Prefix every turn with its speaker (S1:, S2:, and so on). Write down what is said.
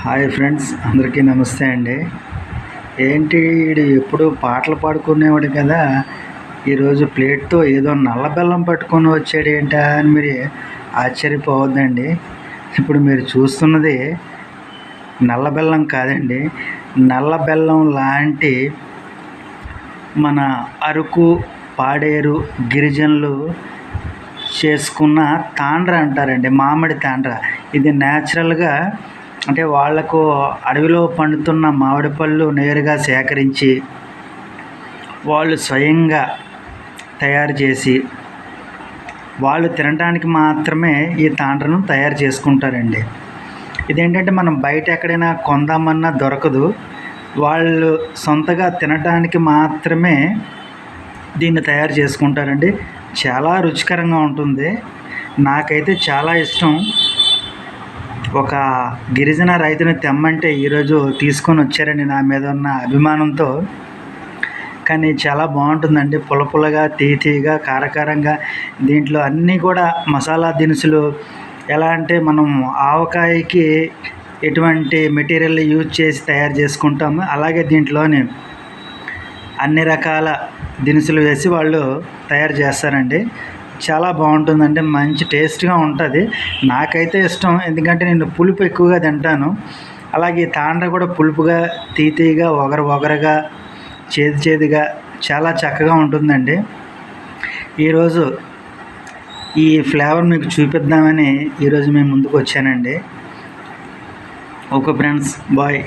S1: Hi friends అందరికీ నమస్తే అండి. ఏంటి వీడు ఎప్పుడు పాటలు పాడుకునేవాడు కదా ఈరోజు ప్లేట్తో ఏదో నల్ల బెల్లం పట్టుకొని వచ్చాడు ఏంటా అని మీరు ఆశ్చర్యపోవద్దండి. ఇప్పుడు మీరు చూస్తున్నది నల్ల బెల్లం కాదండి. నల్ల బెల్లం లాంటి మన అరకు పాడేరు గిరిజనులు చేసుకున్న తాండ్ర అంటారండి మామిడి తాండ్ర. ఇది న్యాచురల్గా అంటే వాళ్ళకు అడవిలో పండుతున్న మామిడి పళ్ళు నేరుగా సేకరించి వాళ్ళు స్వయంగా తయారు చేసి వాళ్ళు తినడానికి మాత్రమే ఈ తాండ్రను తయారు చేసుకుంటారండి. ఇదేంటంటే మనం బయట ఎక్కడైనా కొందామన్నా దొరకదు. వాళ్ళు సొంతగా తినడానికి మాత్రమే దీన్ని తయారు చేసుకుంటారండి. చాలా రుచికరంగా ఉంటుంది. నాకైతే చాలా ఇష్టం. ఒక గిరిజన రైతుని తెమ్మంటే ఈరోజు తీసుకొని వచ్చారని నా మీద ఉన్న అభిమానంతో. కానీ చాలా బాగుంటుందండి. పులపులగా పుల్లగా తీయగా కారకారంగా దీంట్లో అన్నీ కూడా మసాలా దినుసులు. ఎలా అంటే మనం ఆవకాయకి ఎటువంటి మెటీరియల్ యూజ్ చేసి తయారు చేసుకుంటాము అలాగే దీంట్లోని అన్ని రకాల దినుసులు వేసి వాళ్ళు తయారు చేస్తారండి. చాలా బాగుంటుందండి మంచి టేస్ట్గా ఉంటుంది. నాకైతే ఇష్టం. ఎందుకంటే నేను పులుపు ఎక్కువగా తింటాను. అలాగే తాండ్ర కూడా పులుపుగా తీతీగా ఒగరు ఒగరగా చేదు చేదుగా చాలా చక్కగా ఉంటుందండి. ఈరోజు ఈ ఫ్లేవర్ మీకు చూపిద్దామని ఈరోజు మేము ముందుకు వచ్చానండి ఓకే ఫ్రెండ్స్ బాయ్.